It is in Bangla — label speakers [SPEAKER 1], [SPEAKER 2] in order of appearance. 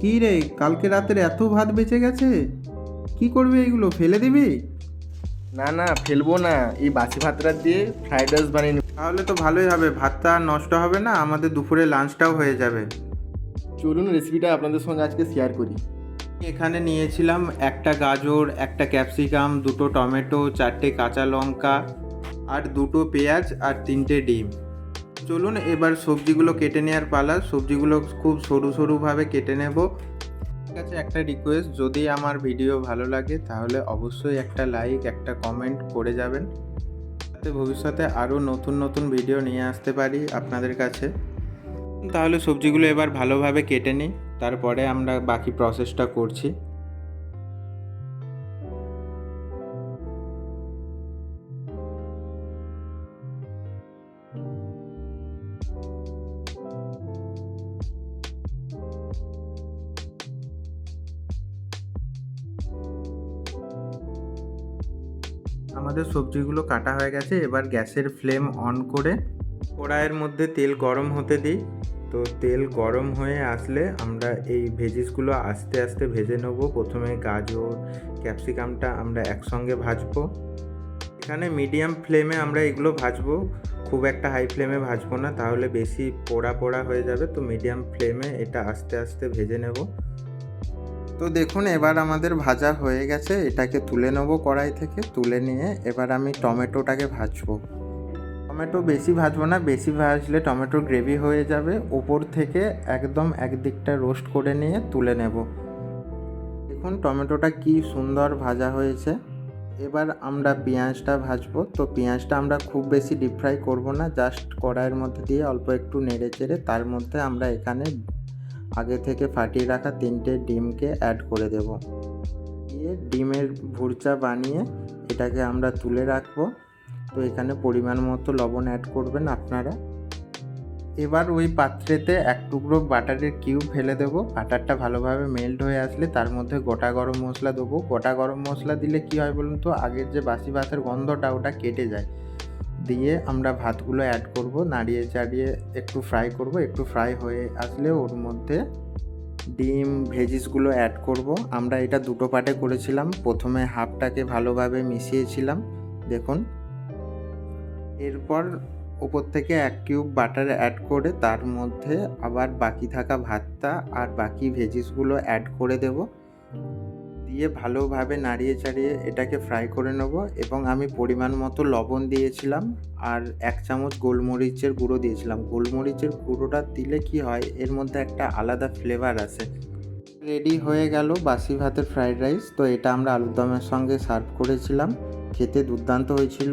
[SPEAKER 1] কি রে কালকে রাতের এত ভাত বেঁচে গেছে? কি করবে এগুলো ফেলে দিবি?
[SPEAKER 2] না না ফেলব না। এই বাসি ভাতটা দিয়ে ফ্রাইড রাইস বানিয়ে
[SPEAKER 1] তাহলে তো ভালোই হবে ভাতটা আর নষ্ট হবে না আমাদের দুপুরে লাঞ্চটাও হয়ে যাবে।
[SPEAKER 2] চলুন রেসিপিটা আপনাদের সঙ্গে আজকে শেয়ার করি।
[SPEAKER 1] এখানে নিয়েছিলাম একটা গাজর একটা ক্যাপসিকাম দুটো টমেটো চারটে কাঁচা লঙ্কা আর দুটো পেঁয়াজ আর তিনটে ডিম। চলুন, এবার সবজিগুলো কেটে নেওয়ার পালা। সবজিগুলো খুব সরু সরুভাবে কেটে নেব। ঠিক আছে, একটা রিকোয়েস্ট যদি আমার ভিডিও ভালো লাগে, তাহলে অবশ্যই একটা লাইক একটা কমেন্ট করে যাবেন। যাতে ভবিষ্যতে আরও নতুন নতুন ভিডিও নিয়ে আসতে পারি আপনাদের কাছে। তাহলে সবজিগুলো এবার ভালোভাবে কেটে নিই, তারপরে আমরা বাকি প্রসেসটা করছি। আমাদের সবজিগুলো কাটা হয়ে গেছে, এবার গ্যাসের ফ্লেম অন করে কড়াইয়ের মধ্যে তেল গরম হতে দিই। তো তেল গরম হয়ে আসলে আমরা এই ভেজিসগুলো আস্তে আস্তে ভেজে নেব। প্রথমে গাজর, ক্যাপসিকামটা আমরা একসঙ্গে ভাজবো। এখানে মিডিয়াম ফ্লেমে আমরা এগুলো ভাজবো। খুব একটা হাই ফ্লেমে ভাজবো না, তাহলে বেশি পোড়া পোড়া হয়ে যাবে। তো মিডিয়াম ফ্লেমে এটা আস্তে আস্তে ভেজে নেব। তো দেখুন, এবার আমাদের ভাজা হয়ে গেছে। এটাকে তুলে নেব কড়াই থেকে। তুলে নিয়ে এবার আমি টমেটোটাকে ভাজবো। টমেটো বেশি ভাজবো না, বেশি ভাজলে টমেটোর গ্রেভি হয়ে যাবে। ওপর থেকে একদম একদিকটা রোস্ট করে নিয়ে তুলে নেব। দেখুন, টমেটোটা কি সুন্দর ভাজা হয়েছে। এবার আমরা পেঁয়াজটা ভাজবো। তো পেঁয়াজটা আমরা খুব বেশি ডিপ ফ্রাই করব না জাস্ট কড়াইয়ের মধ্যে দিয়ে অল্প একটু নেড়ে চেড়ে তার মধ্যে আমরা এখানে আগে থেকে ফাটিয়ে রাখা তিনটে ডিমকে অ্যাড করে দেব। দিয়ে ডিমের ভুরচা বানিয়ে এটাকে আমরা তুলে রাখব। তো এখানে পরিমাণ মতো লবণ অ্যাড করবেন আপনারা। এবার ওই পাত্রেতে এক টুকরো বাটারের কিউব ফেলে দেবো। বাটারটা ভালোভাবে মেল্ট হয়ে আসলে তার মধ্যে গোটা গরম মশলা দেবো। গোটা গরম মশলা দিলে কি হয় বলুন তো? আগের যে বাসি ভাতের গন্ধটা ওটা কেটে যায়। দিয়ে আমরা ভাতগুলো অ্যাড করব, নাড়িয়ে চাড়িয়ে একটু ফ্রাই করব, একটু ফ্রাই হয়ে আসলে ওর মধ্যে ডিম ভেজিসগুলো অ্যাড করব। আমরা এটা দুটো পার্টে করেছিলাম, প্রথমে হাফটাকে ভালোভাবে মিশিয়েছিলাম, দেখুন। এরপর উপর থেকে এক কিউব বাটার অ্যাড করে তার মধ্যে আবার বাকি থাকা ভাতটা আর বাকি ভেজিসগুলো অ্যাড করে দেব। দিয়ে ভালোভাবে নাড়িয়ে চাড়িয়ে এটাকে ফ্রাই করে নেব এবং আমি পরিমাণ মতো লবণ দিয়েছিলাম আর এক চামচ গোলমরিচের গুঁড়ো দিয়েছিলাম। গোলমরিচের গুঁড়োটা দিলে কি হয়, এর মধ্যে একটা আলাদা ফ্লেভার আছে রেডি হয়ে গেল বাসি ভাতের ফ্রাইড রাইস তো এটা আমরা আলুর দমের সঙ্গে সার্ভ করেছিলাম। খেতে দুর্দান্ত হয়েছিল।